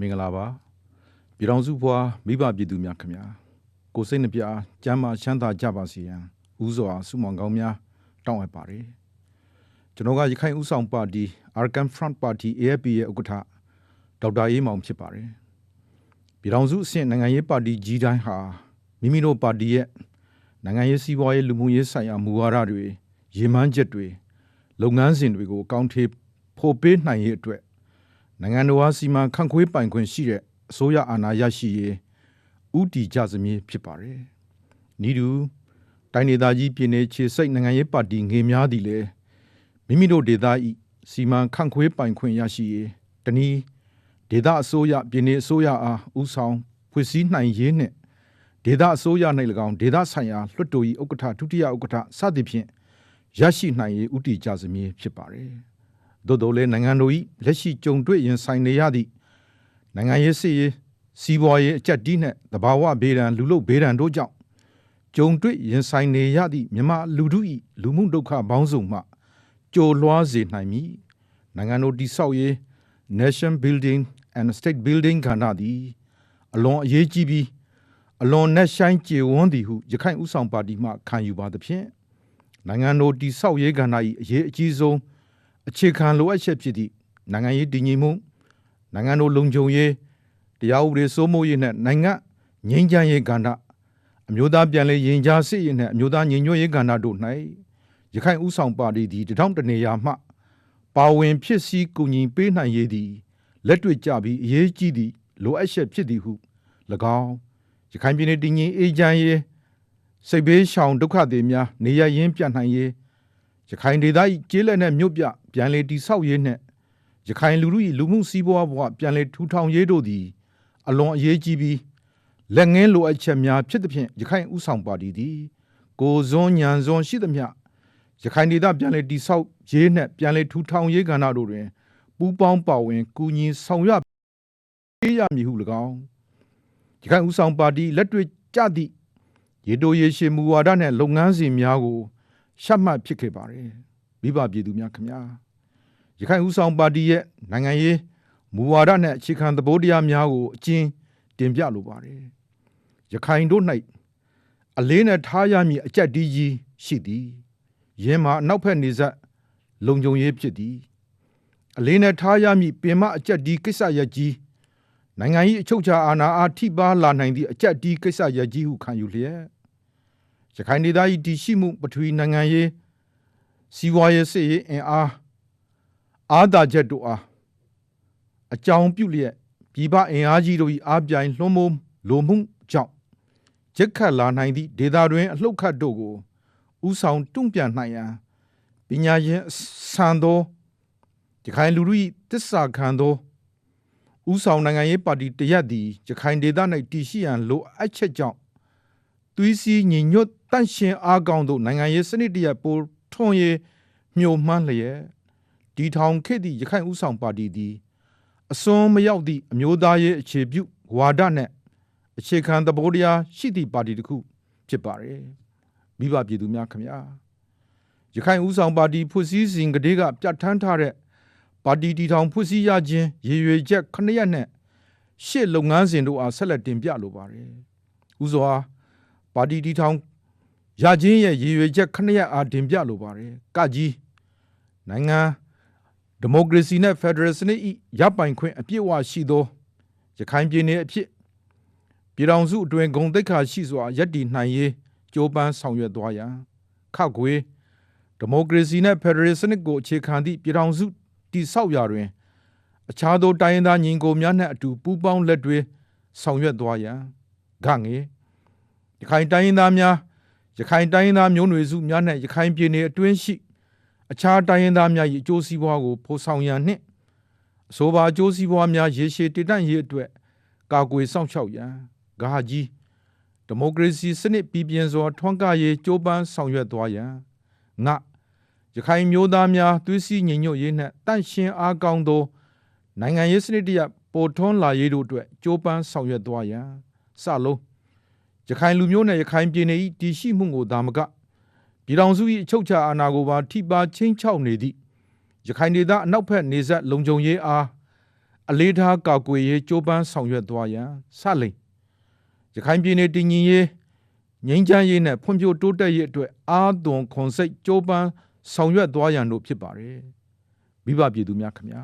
မင်္ဂလာပါပြည်တော်စုဘွားမိဘပြည်သူများခင်ဗျာကိုစိတ်နှပြကျမ်းမာချမ်းသာကြပါစေရန်ဥစွာဆုမွန်ကောင်းများတောင်းအပ်ပါတယ်ကျွန်တော်ကရခိုင်ဥဆောင်ပါတီ Arkan Front Party AFP ရဲ့ဥက္ကဋ္ဌဒေါက်တာအေးမောင်ဖြစ်ပါတယ်ပြည်တော်စုအဆင့်နိုင်ငံရေးပါတီကြီးတိုင်းဟာမိမိတို့ပါတီရဲ့နိုင်ငံရေးစီးပွားရေးလူမှုရေးဆိုင်ရာမူဝါဒတွေရည်မှန်းချက်တွေလုပ်ငန်းစဉ်တွေကိုအကောင့်ထေဖို့ပေးနိုင်ရေးအတွက် နိုင်ငံတော်အားစီမံခန့်ခွဲပိုင်ခွင့်ရှိတဲ့အစိုးရအာဏာရရှိရေးဥတီကြစမြည်ဖြစ်ပါတယ်။ဤသူတိုင်းဒေသကြီးပြည်နယ်ခြေစိတ်နိုင်ငံရေးပါတီငေများသည်လည်းမိမိတို့ဒေသဤစီမံခန့်ခွဲပိုင်ခွင့်ရရှိရေးတနည်းဒေသအစိုးရပြည်နယ်အစိုးရအားဥဆောင်ဖွဲ့စည်းနိုင်ရေးနှင့်ဒေသအစိုးရ၌၎င်းဒေသဆိုင်ရာလွှတ်တော်၏ဥက္ကဋ္ဌဒုတိယဥက္ကဋ္ဌစသဖြင့်ရရှိနိုင်ရေးဥတီကြစမြည်ဖြစ်ပါတယ်။ သို့တော်လည်းနိုင်ငံတော်၏လက်ရှိကြုံတွေ့ရင်ဆိုင်နေရသည့်နိုင်ငံရေးစစ်ရေးစီးပွားရေးအကျက်တီးနှင့်တဘာဝဘေးဒဏ်လူလုဘေးဒဏ်တို့ကြောင့်ကြုံတွေ့ရင်ဆိုင်နေရသည့်မြမလူထု၏လူမှုဒုက္ခပေါင်းစုံမှကြိုလွှားစေနိုင်မည်နိုင်ငံတော်တိဆောက်ရေး nation building and state building ကဏ္ဍသည်အလွန်အရေးကြီးပြီးအလွန်နဲ့ဆိုင်ကြေဝန်းသည်ဟုရခိုင်ဥဆောင်ပါတီမှခံယူပါသဖြင့်နိုင်ငံတော်တိဆောက်ရေးကဏ္ဍ၏အရေးအကြီးဆုံး အခြေခံလိုအပ်ချက်ဖြစ်သည့်နိုင်ငံရေးတည်ငြိမ်မှုနိုင်ငံတော်လုံခြုံရေးတရားဥပဒေစိုးမိုးရေးနဲ့နိုင်ငံငြိမ်းချမ်းရေးကဏ္ဍအမျိုးသားပြန်လည်ရင်ကြားစစ်ရေးနဲ့အမျိုးသားညီညွတ်ရေးကဏ္ဍတို့၌ရခိုင်ဥဆောင်ပါတီသည်တထောင်တနေရာမှ ပါဝင်ဖြစ်စည်းကူညီပေးနိုင်ရေးသည်လက်တွေ့ကြပြီးအရေးကြီးသည့်လိုအပ်ချက်ဖြစ်သည်ဟု၎င်းရခိုင်ပြည်နယ်တည်ငြိမ်အေးချမ်းရေးစိတ်ဘေးရှောင်ဒုက္ခသည်များနေရရင်းပြတ်နိုင်ရေးရခိုင်ဒေသ၏ကျေးလက်နဲ့မြို့ပြ ပြန်လည်တည်ဆောက်ရေးနှင့်ရခိုင်လူမှု၏လူမှုစီးပွားဘဝပြန်လည်ထူထောင်ရေးတို့သည်အလွန်အရေးကြီးပြီးလက်ငင်းလိုအပ်ချက်များဖြစ်သဖြင့်ရခိုင်ဥဆောင်ပါတီသည်ကိုဇွန်ညံဇွန်ရှိသမျှရခိုင်ဒေသပြန်လည်တည်ဆောက်ရေးနှင့်ပြန်လည်ထူထောင်ရေးကဏ္ဍတို့တွင်ပူးပေါင်းပါဝင်ကူညီဆောင်ရွက်ပေးရမည်ဟု၎င်းရခိုင်ဥဆောင်ပါတီလက်တွေ့ကြသည့်ရေတိုရေရှည်မူဝါဒနှင့်လုပ်ငန်းစဉ်များကိုရှမှတ်ဖြစ်ခဲ့ပါတယ် မိဘပြည်သူများခင်ဗျာရခိုင်ဦးဆောင်ပါတီရဲ့နိုင်ငံရေးမူဝါဒနဲ့အခြေခံသဘောတရားများကိုအကျဉ်းတင်ပြလိုပါတယ်ရခိုင်တို့၌အလေးနဲ့ထားရမည်အကြက်တီးကြီးရှိသည်ယင်းမှာအနောက်ဘက်နေဆက်လုံခြုံရေးဖြစ်သည်အလေးနဲ့ထားရမည်ပင်မအကြက်တီးကိစ္စရပ်ကြီးနိုင်ငံ၏အချုပ်အခြာအာဏာအားထိပါလာနိုင်သည့်အကြက်တီးကိစ္စရပ်ကြီးဟုခံယူလျက်ရခိုင်ဒေသ၏တည်ရှိမှုပထဝီနိုင်ငံရေး စီးပွားရေးစစ်ရေးအင်အားအားသာချက်တို့အားအကြောင်းပြုလျက်ပြည်ပအင်အားကြီးတို့၏အားပြိုင်လွှမ်းမိုးလိုမှုကြောင့်ရက်ခတ်လာနိုင်သည့်ဒေတာတွင်အလှုပ်ခတ်တို့ကိုဥဆောင်တွန့်ပြန်နိုင်ရန်ပညာရေးဆန်သောရခိုင်လူထု၏တစ္ဆာခံသောဥဆောင်နိုင်ငံရေးပါတီတရက်သည်ရခိုင်ဒေသ၌တည်ရှိရန်လိုအပ်ချက်ကြောင့်သွေးစည်းညီညွတ်တန့်ရှင်းအားကောင်းသောနိုင်ငံရေးစနစ်တရက်ပို ထွန်ရေးမျှော်မှန်းလျက်ဒီထောင်ခေတ်သည့်ရခိုင်ဥဆောင်ပါတီသည်အစွန်းမရောက်သည့်အမျိုးသားရေးအခြေပြုဝါဒနှင့်အခြေခံသဘောတရားရှိသည့်ပါတီတစ်ခုဖြစ်ပါတယ်မိဘပြည်သူများခင်ဗျာရခိုင်ဥဆောင်ပါတီဖွဲ့စည်းစဉ်ကလေးကပြဋ္ဌာန်းထားတဲ့ပါတီတီထောင်ဖွဲ့စည်းရခြင်းရည်ရွယ်ချက်ခဏရက်နဲ့ရှေ့လုပ်ငန်းစဉ်တို့အားဆက်လက်တင်ပြလိုပါတယ်ဥစွာပါတီတီထောင် ရခြင်းရဲ့ရည်ရွယ်ချက်ခဏရအားတင်ပြလိုပါတယ်ကကြီးနိုင်ငံဒီမိုကရေစီနဲ့ဖက်ဒရယ်စနစ်ဤရပိုင်ခွင့်အပြည့်အဝရှိသောရခိုင်ပြည်နယ်အဖြစ်ပြည်ထောင်စုအတွင်းဂုံတိတ်ခါရှိစွာယက်တည်နိုင်ရေးကြိုးပမ်းဆောင်ရွက်သွားရန်ခက်ခွေဒီမိုကရေစီနဲ့ဖက်ဒရယ်စနစ်ကိုအခြေခံသည့်ပြည်ထောင်စုတည်ဆောက်ရာတွင် အခြားသောတိုင်းရင်းသားညီကိုများနှင့်အတူပူးပေါင်းလက်တွဲဆောင်ရွက်သွားရန်ဂငေရခိုင်တိုင်းရင်းသားများ ရခိုင်တိုင်းရင်းသားမျိုးနွယ်စုများနဲ့ရခိုင်ပြည်နယ်အတွင်းရှိအခြားတိုင်းရင်းသားများ၏အကျိုးစီးပွားကိုဖော်ဆောင်ရန်နှင့်အဆိုပါအကျိုးစီးပွားများရေရှည်တည်တံ့ရေးအတွက်ကာကွယ်စောင့်ရှောက်ရန်ဂဟာကြီးဒီမိုကရေစီစနစ်ပြည်ပြင်းစွာထွန်းကားရေးကြိုးပမ်းဆောင်ရွက်သွားရန်ငါရခိုင်မျိုးသားများသွေးစည်းညီညွတ်ရေးနှင့်တန့်ရှင်းအားကောင်းသောနိုင်ငံရေးစနစ်တရပေါ်ထွန်းလာရေးတို့အတွက်ကြိုးပမ်းဆောင်ရွက်သွားရန်စလုံး ရခိုင်လူမျိုးနဲ့ရခိုင်ပြည်နယ်၏တည်ရှိမှုကိုဒါမကပြည်ထောင်စု၏အချုပ်အခြာအာဏာကိုပါထိပါချင်းချောက်နေသည့်ရခိုင်ဒေသအနောက်ဘက်နေဆက်လုံခြုံရေးအားအလေးထားကာကွယ်ရေးကြိုးပမ်းဆောင်ရွက်သွားရန်စလိန်ရခိုင်ပြည်နယ်တည်ငြိမ်ရေးငြိမ်းချမ်းရေးနဲ့ဖွံ့ဖြိုးတိုးတက်ရေးအတွက်အာသွန်ခွန်စိတ်ကြိုးပမ်းဆောင်ရွက်သွားရန်တို့ဖြစ်ပါတယ်မိဘပြည်သူများခင်ဗျာ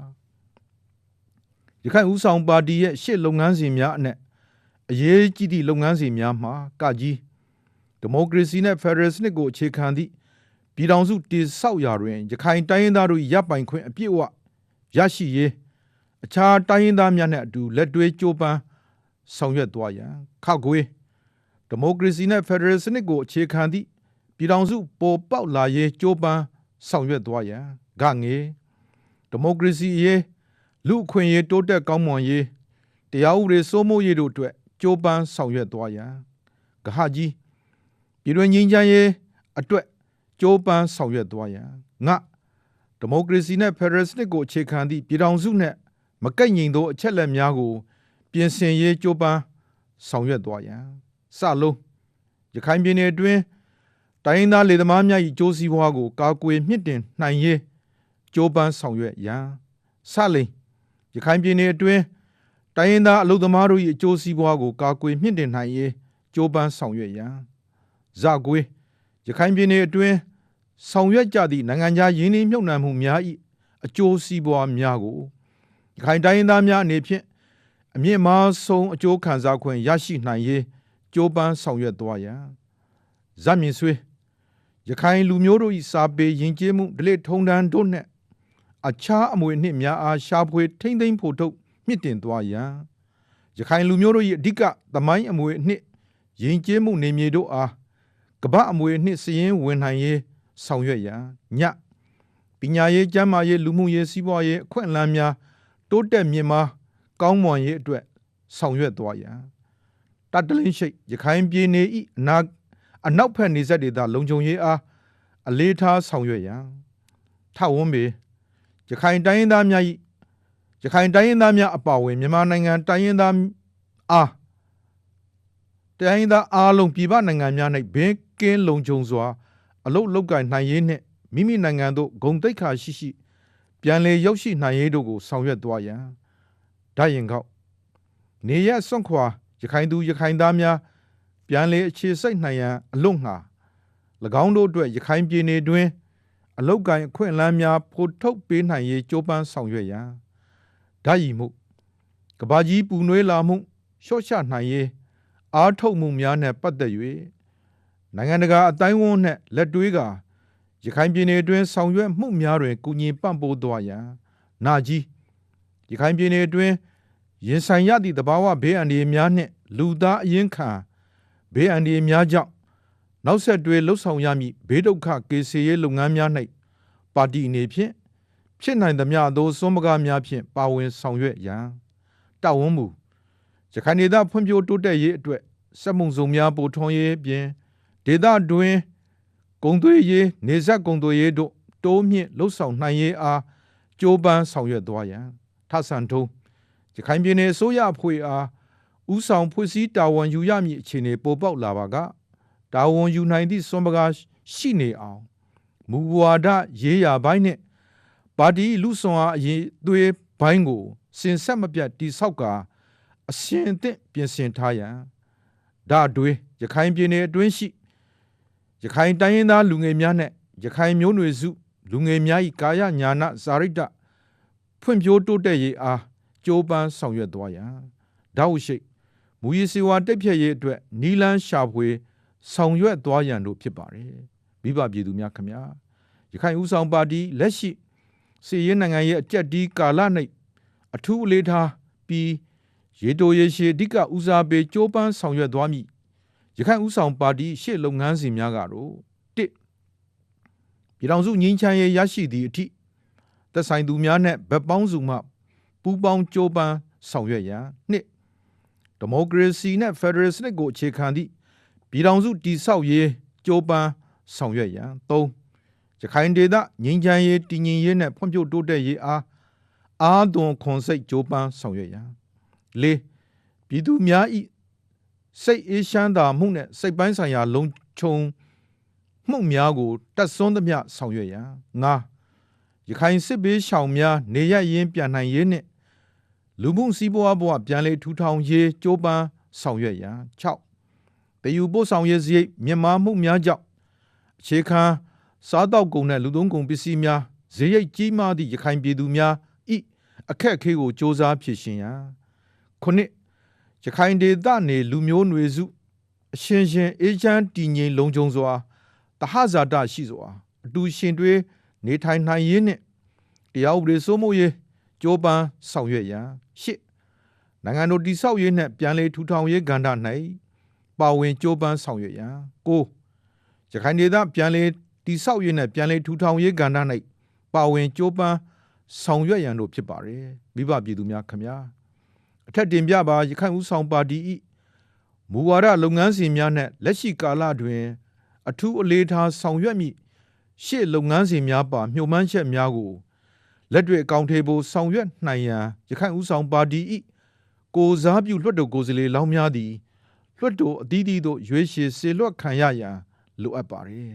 ရခိုင်ဦးဆောင်ပါတီရဲ့ရှစ်လုပ်ငန်းစဉ်များအနက် အရေးကြီးသည့်လုပ်ငန်းစဉ်များမှာကကြီးဒီမိုကရေစီနဲ့ဖက်ဒရယ်စနစ်ကိုအခြေခံသည့်ပြည်ထောင်စုတည်ဆောက်ရာတွင်ရခိုင်တိုင်းရင်းသားတို့ရပ်ပိုင်ခွင့်အပြည့်အဝရရှိရေးအခြားတိုင်းရင်းသားများနဲ့အတူလက်တွဲကြိုးပမ်းဆောင်ရွက်သွားရန်ခောက်ကွေးဒီမိုကရေစီနဲ့ဖက်ဒရယ်စနစ်ကိုအခြေခံသည့်ပြည်ထောင်စုပေါ်ပေါက်လာရေးကြိုးပမ်းဆောင်ရွက်သွားရန်ဂငေဒီမိုကရေစီရေးလူအခွင့်အရေးတိုးတက်ကောင်းမွန်ရေးတရားဥပဒေစိုးမိုးရေးတို့အတွက် ကြိုးပမ်းဆောင်ရွက်သွားရန်ဂဟကြီးပြည်တွင်းငြိမ်းချမ်းရေးအတွက်ကြိုးပမ်းဆောင်ရွက်သွားရန်ငဒီမိုကရေစီနဲ့ဖက်ဒရယ်စနစ်ကိုအခြေခံသည့်ပြည်ထောင်စုနဲ့မကန့်ငြိမ်သောအချက်လက်များကို ပြင်ဆင်ရေးကြိုးပမ်းဆောင်ရွက်သွားရန်စလုံးရခိုင်ပြည်နယ်အတွင်းတိုင်းရင်းသားလေသမားများ၏ကြိုးစည်းပွားကိုကာကွယ်မြင့်တင်နိုင်ရေးကြိုးပမ်းဆောင်ရွက်ရန်စလိန်ရခိုင်ပြည်နယ်အတွင်း တိုင်းရင်းသားအလုပ်သမားတို့၏အကျိုးစီးပွားကိုကာကွယ်မြင့်တင်နိုင်ရေးကြိုးပမ်းဆောင်ရွက်ရန်ဇကွေးရခိုင်ပြည်နယ်အတွင်းဆောင်ရွက်ကြသည့်နိုင်ငံခြားယင်းနှိမ့်မြုပ်နှံမှုများ၏အကျိုးစီးပွားများကိုရခိုင်တိုင်းရင်းသားများအနေဖြင့်အမြင့်မားဆုံးအကျိုးခံစားခွင့်ရရှိနိုင်ရေးကြိုးပမ်းဆောင်ရွက်သွားရန်ဇမြင့်ဆွေးရခိုင်လူမျိုးတို့၏စာပေယဉ်ကျေးမှုဒလိထုံတန်းတို့နှင့်အခြားအမွေအနှစ်များအားရှာဖွေထိမ့်သိမ်းဖို့ထုတ် မြင့်တင်သွားရန်ရခိုင်လူမျိုးတို့၏အဓိကသမိုင်းအမွေအနှစ်ယဉ်ကျေးမှုနေမြေတို့အားကပအမွေအနှစ်စည်ရင်ဝင်နိုင်ရေးဆောင်ရွက်ရန်ညပညာရေးကျန်းမာရေးလူမှုရေးစီးပွားရေးအခွင့်အလမ်းများတိုးတက်မြင့်မားကောင်းမွန်ရေးအတွက်ဆောင်ရွက်သွားရန်တတလင်းရှိရခိုင်ပြည်နယ်ဤအနာအနောက်ဖက်နေဆက်ဒေသလုံခြုံရေးအားအလေးထားဆောင်ရွက်ရန်ထဝန်းပေရခိုင်တိုင်းရင်းသားများ၏ ရခိုင်တိုင်းရင်းသားများအပါအဝင်မြန်မာနိုင်ငံတိုင်းရင်းသားအားတိုင်းရင်းသားအားလုံးပြည်ပနိုင်ငံများ၌ဘင်းကင်းလုံခြုံစွာအလုတ်လောက်ကင်နိုင်ရေးနှင့်မိမိနိုင်ငံသို့ဂုံတိတ်ခါရှိရှိပြန်လည်ရောက်ရှိနိုင်ရေးတို့ကိုဆောင်ရွက်သွားရန်ဒါရင်ကောက်နေရစွန့်ခွာရခိုင်သူရခိုင်သားများပြန်လည်အခြေစိုက်နိုင်ရန်အလွတ်ငှာ၎င်းတို့အတွက်ရခိုင်ပြည်နယ်တွင်အလုတ်ကင်အခွင့်အလမ်းများဖို့ထုတ်ပေးနိုင်ရေးကြိုးပမ်းဆောင်ရွက်ရန် ဓာတ်ရည်မှုကဘာကြီးပူနွေးလာမှုလျှော့ချနိုင်ရေးအားထုတ်မှုများနဲ့ပတ်သက်၍နိုင်ငံတကာအတိုင်းအဝန်နဲ့လက်တွဲကရခိုင်ပြည်နယ်အတွင်းဆောင်ရွက်မှုများတွင်ကူညီပံ့ပိုးသွားရန်နာကြီးရခိုင်ပြည်နယ်အတွင်းရင်ဆိုင်ရသည့်တဘာဝဘေးအန္တရာယ်များနှင့်လူသားအရင်ခံဘေးအန္တရာယ်များကြောင့်နောက်ဆက်တွဲလှုပ်ဆောင်ရမည့်ဘေးဒုက္ခကေစီရေးလုပ်ငန်းများ၌ပါတီအနေဖြင့် ဖြစ်နိုင်သမျှသောစွန့်ပကားများဖြင့်ပါဝင်ဆောင်ရွက်ရန်တာဝန်မူရခိုင်ဒေသဖွံ့ဖြိုးတိုးတက်ရေးအတွက်စက်မှုစုံများပိုထွန်ရေးပြင်ဒေသတွင်ဂုံသွေးရေးနေဆက်ဂုံသွေးရေးတို့တိုးမြင့်လှုပ်ဆောင်နိုင်ရေးအားကြိုးပမ်းဆောင်ရွက်သွားရန်ထဆန်ထုံးရခိုင်ပြည်နယ်အစိုးရအဖွဲ့အားဥဆောင်ဖွဲ့စည်းတာဝန်ယူရမည့်အခြေအနေပေါ်ပေါက်လာပါကတာဝန်ယူနိုင်သည့်စွန်ပကားရှိနေအောင်မူဝါဒရေးရာဘိုင်းနဲ့ ပါတီလူဆွန်အားအရင်သွေးဘိုင်းကိုစင်ဆက်မပြတ်တိဆောက်ကာအရှင်အသင့်ပြင်ဆင်ထားရန်ဒါတွေရခိုင်ပြည်နယ်အတွင်းရှိရခိုင်တိုင်းရင်းသားလူငယ်များနဲ့ရခိုင်မျိုးနွယ်စုလူငယ်များ၏ကာယညာနာဇာရိတဖွံ့ဖြိုးတိုးတက်ရေးအားကြိုးပမ်းဆောင်ရွက်သွားရန်ဒါဟုရှိမူရည်စီဝါတက်ဖြတ်ရေးအတွက်နီလန်းရှာဖွေ ဆောင်ရွက်သွားရန်တို့ဖြစ်ပါတယ်မိဘပြည်သူများခမညာရခိုင်ဦးဆောင်ပါတီလက်ရှိ စီရင်နိုင်ငံရဲ့အကြက်ဒီကာလ၌အထူးအလေးထားပြီးရေတိုရေရှည်အဓိကဦးစားပေးကြိုးပမ်းဆောင်ရွက်သွားမည်ရခိုင်ဦးဆောင်ပါတီရှေ့လုပ်ငန်းစဉ်များကတော့၁ပြည်ထောင်စုငင်းချမ်းရေးရရှိသည့်အထိသက်ဆိုင်သူများနဲ့ဗက်ပေါင်းစုမှပူးပေါင်းကြိုးပမ်းဆောင်ရွက်ရန်နှစ်ဒီမိုကရေစီနဲ့ဖက်ဒရယ်စနစ်ကိုအခြေခံသည့်ပြည်ထောင်စုတည်ဆောက်ရေးကြိုးပမ်းဆောင်ရွက်ရန်၃ ရခိုင်ဒေသငြိမ်းချမ်းရေးတည်ငြိမ်ရေးနဲ့ဖွံ့ဖြိုးတိုးတက်ရေးအားအားသွန်ခွန်စိတ်ကြိုးပမ်းဆောင်ရွက်ရန်၄ပြည်သူများဤစိတ်အေးချမ်းသာမှုနဲ့စိတ်ပိုင်းဆိုင်ရာလုံခြုံမှုများကိုတတ်စွန်းသမျှဆောင်ရွက်ရန်၅ရခိုင်စစ်ဘေးရှောင်များနေရရင်ပြန်နိုင်ရေးနှင့်လူမှုစီးပွားဘဝပြန်လည်ထူထောင်ရေးကြိုးပမ်းဆောင်ရွက်ရန်6တည်ယူပို့ဆောင်ရေးစရိတ်မြန်မာမှုများကြောင့်အခြေခံ စားတောက်ကုန်နဲ့လူသုံးကုန်ပစ္စည်းများဈေးရိတ်ကြီးမားသည့်ရခိုင်ပြည်သူများဤအခက်အခဲကိုစ조사ဖြေရှင်းရန်ခုနှစ်ရခိုင်ဒေသနေလူမျိုးနွယ်စုအရှင်ရှင်အေဂျင့်တည်ငြိမ်လုံခြုံစွာတဟဇာတရှိစွာအတူရှင်တွဲနေထိုင်နိုင်ရေးနှင့်တရားဥပဒေစိုးမိုးရေးကြိုးပမ်းဆောင်ရွက်ရန်ရှစ်နိုင်ငံတော်တည်ဆောက်ရေးနှင့်ပြန်လည်ထူထောင်ရေးကဏ္ဍ၌ပါဝင်ကြိုးပမ်းဆောင်ရွက်ရန်ကိုရခိုင်ဒေသပြန်လည် တည်ဆောက်ရေးနှင့်ပြန်လည်ထူထောင်ရေးကဏ္ဍ၌ပါဝင်ကြိုးပမ်းဆောင်ရွက်ရန်တို့ဖြစ်ပါတယ်မိဘပြည်သူများခမညာအထက်တင်ပြပါရခိုင်ဦးဆောင်ပါတီ၏မူဝါဒလုပ်ငန်းစဉ်များနှင့်လက်ရှိကာလတွင် အထူးအလေးထားဆောင်ရွက်မည့်ရှေ့လုပ်ငန်းစဉ်များပါမြှုပ်မှန်းချက်များကိုလက်တွေ့အကောင့်ထေဖို့ဆောင်ရွက်နိုင်ရန်ရခိုင်ဦးဆောင်ပါတီ၏ကိုစားပြုလွှတ်တော်ကိုယ်စားလှယ်လောင်းများသည်လွှတ်တော်အသီးသီးသို့ရွေးချယ်စေလွှတ်ခံရရန်လိုအပ်ပါတယ်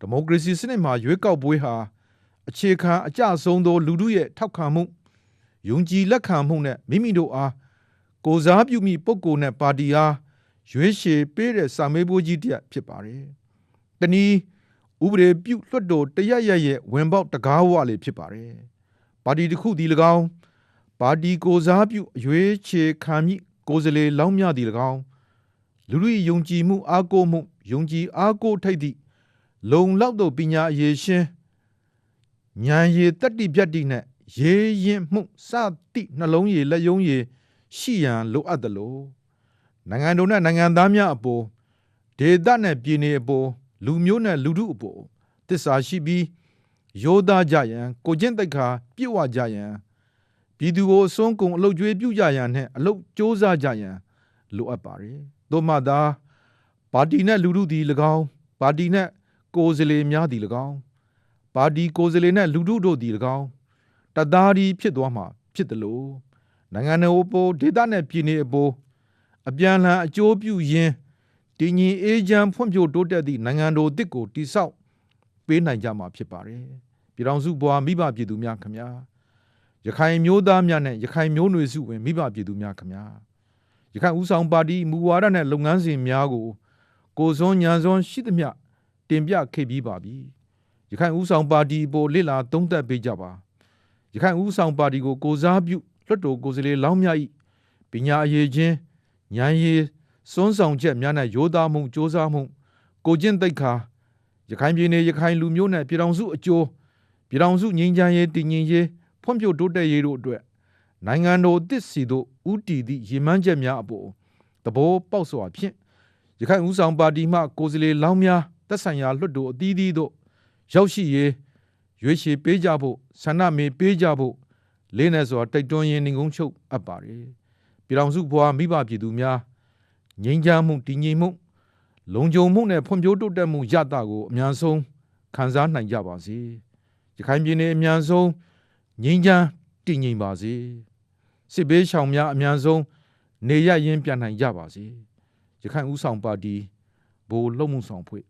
ဒီမိုကရေစီစနစ်မှာရွေးကောက်ပွဲဟာအခြေခံအကြဆုံးသော လူထုရဲ့ထောက်ခံမှုယုံကြည်လက်ခံမှုနဲ့မိမိတို့အားကိုစားပြုမိပုဂ္ဂိုလ်နဲ့ပါတီအားရွေးချယ်ပေးတဲ့စာမေးပွဲကြီးတစ်ရပ်ဖြစ်ပါတယ်။တနည်းဥပဒေပြုလွှတ်တော်တရရရဲ့ဝင်ပေါက်တကားဝလေးဖြစ်ပါတယ်။ပါတီတစ်ခုဒီ၎င်းပါတီကိုစားပြုအရွေးချယ်ခံမိကိုယ်စားလှယ်လောင်းမြသည်၎င်းလူလူယုံကြည်မှုအားကိုးမှုယုံကြည်အားကိုးထိုက်သည့် လုံလောက်သောပညာအရေးရှင်းဉာဏ်ရည်တတ္တိပြတ္တိနဲ့ရေးရင်မှုစသည့်နှလုံးရည်လက်ယုံရည်ရှိရန်လိုအပ်သလိုနိုင်ငံတော်နဲ့နိုင်ငံသားများအပေါ်ဒေသနဲ့ပြည်နယ်အပေါ်လူမျိုးနဲ့လူထုအပေါ်တစ္ဆာရှိပြီးယောသားကြရန်ကိုကျင့်တိုက်ခါပြည့်ဝကြရန်ပြည်သူကိုအစွန်းကုန်အလုတ်ကျွေးပြုကြရန်နဲ့အလုတ်စ조사ကြရန်လိုအပ်ပါတယ်သို့မှသာပါတီနဲ့လူထုသည်၎င်းပါတီနဲ့ ကိုယ်စားလှယ်များသည်၎င်းပါတီကိုယ်စားလှယ်နဲ့လူထုတို့သည်၎င်းတသားဒီဖြစ်သွားမှာဖြစ်တယ်လို့နိုင်ငံတော်ပေါ်ဒေသနဲ့ပြည်နယ်အပေါ်အပြန်လှန်အကျိုးပြုရင်းတည်ငြိမ်အေးချမ်းဖွံ့ဖြိုးတိုးတက်သည့်နိုင်ငံတော်တစ်ကိုတိဆောက်ပေးနိုင်ကြမှာဖြစ်ပါတယ်ပြည်တော်စုဘွားမိဘပြည်သူများခမညာရခိုင်မျိုးသားများနဲ့ရခိုင်မျိုးနွယ်စုဝင်မိဘပြည်သူများခမညာရခိုင်ဦးဆောင်ပါတီမူဝါဒနဲ့လုပ်ငန်းစဉ်များကိုကိုစွန်းညံစွန်းရှိသမျှ တင်ပြခဲ့ပြီးပါပြီရခိုင်ဦးဆောင်ပါတီပေါ်လစ်လာသုံးသပ်ပေးကြပါရခိုင်ဦးဆောင်ပါတီကိုကိုစားပြုလွှတ်တော်ကိုယ်စားလှယ်လောင်းများ၏ပညာအရေးချင်းဉာဏ်ရည်စွန်းဆောင်ချက်များနဲ့ရိုးသားမှုစ조사မှုကိုကျင့်သိက္ခာရခိုင်ပြည်နယ်ရခိုင်လူမျိုးနဲ့ပြည်ထောင်စုအကျိုးပြည်ထောင်စုငြိမ်းချမ်းရေးတည်ငြိမ်ရေးဖွံ့ဖြိုးတိုးတက်ရေးတို့အတွက်နိုင်ငံတော်တစ်စီတို့ဥတီသည့်ရည်မှန်းချက်များအပေါ်သဘောပေါက်စွာဖြင့်ရခိုင်ဦးဆောင်ပါတီမှကိုယ်စားလှယ်လောင်းများ သက်ဆိုင်ရာလွှတ်တော်အသီးသီးတို့ရောက်ရှိရေးရွေးချယ်ပေးကြဖို့ဆန္ဒမေပေးကြဖို့လေးနဲ့စွာတိုက်တွန်းရင်းနှင်ကုန်းချုပ်အပ်ပါတယ်ပြည်တော်စုဘွားမိဘပြည်သူများငြိမ်းချမ်းမှုတည်ငြိမ်မှုလုံခြုံမှုနဲ့ဖွံ့ဖြိုးတိုးတက်မှုရတာကိုအများဆုံးခံစားနိုင်ကြပါစေရခိုင်ပြည်နယ်အများဆုံးငြိမ်းချမ်းတည်ငြိမ်ပါစေစစ်ဘေးရှောင်များအများဆုံးနေရရင်ပြန်နိုင်ကြပါစေရခိုင်ဦးဆောင်ပါတီဘိုလ်လုံမှုဆောင်ဖွဲ့